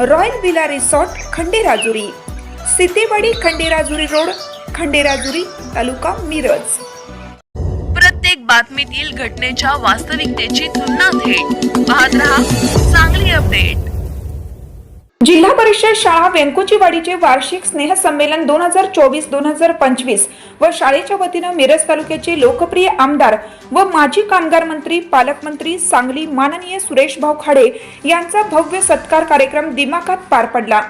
Royal villa resort Khanderajuri. Sitewadi Khanderajuri road Khanderajuri taluka Miraj. प्रत्येक बातमीतील घटनेच्या वास्तविकतेची तुलना थेट. पाहत रहा चांगली अपडेट. जिल्हा परिषद शाळा वेंकुचीवाडीचे वार्षिक स्नेहसंमेलन दोन हजार चोवीस दोन हजार पंचवीस व शाळेच्या वतीनं मिरज तालुक्याचे लोकप्रिय आमदार व माजी कामगार मंत्री पालकमंत्री सांगली माननीय सुरेश भाऊ खाडे यांचा भव्य सत्कार कार्यक्रम दिमाखात पार पडला.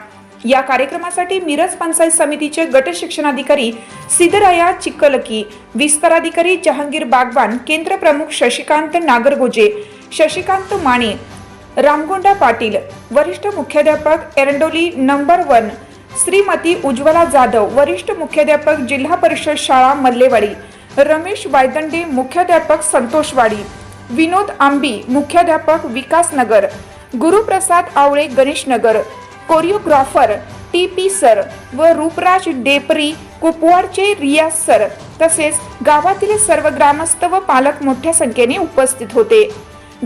या कार्यक्रमासाठी मिरज पंचायत समितीचे गट शिक्षणाधिकारी सिद्धराया चिक्कलकी विस्ताराधिकारी जहांगीर बागवान केंद्र प्रमुख शशिकांत नागरगोजे शशिकांत माने रामगोंडा पाटील वरिष्ठ मुख्याध्यापक एरंडोली नंबर वन श्रीमती उज्ज्वला जाधव वरिष्ठ मुख्याध्यापक जिल्हा परिषद शाळा मल्लेवाडी रमेश वायदंडे मुख्याध्यापक संतोषवाडी विनोद आंबी मुख्याध्यापक Vikasnagar Guruprasad Awale Ganeshnagar choreographer T P sir व रूपराज डेपरी कुपवाडचे रियाज सर तसेच गावातील सर्व ग्रामस्थ व पालक मोठ्या संख्येने उपस्थित होते.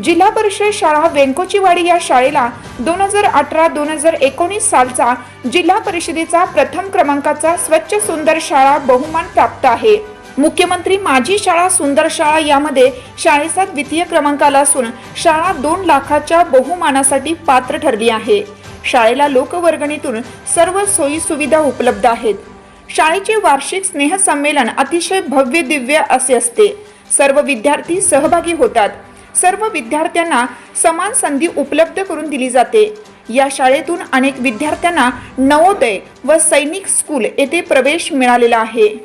जिल्हा परिषद शाळा वेंकोचीवाडी या शाळेला दोन हजार अठरा दोन हजार एकोणीस सालचा जिल्हा परिषदेचा प्रथम क्रमांकाचा स्वच्छ सुंदर शाळा बहुमान प्राप्त आहे. मुख्यमंत्री माझी शाळा सुंदर शाळा यामध्ये शाळेचा द्वितीय क्रमांकाला असून शाळा दोन लाखाच्या बहुमानासाठी पात्र ठरली आहे. शाळेला लोकवर्गणीतून सर्व सोयी सुविधा उपलब्ध आहेत. शाळेचे वार्षिक स्नेहसंमेलन अतिशय भव्य दिव्य असे असते. सर्व विद्यार्थी सहभागी होतात. सर्व विद्यार्थ्यांना समान संधी उपलब्ध करून दिली जाते. या शाळेतून अनेक विद्यार्थ्यांना नवोदय व सैनिक स्कूल येथे प्रवेश मिळालेला आहे.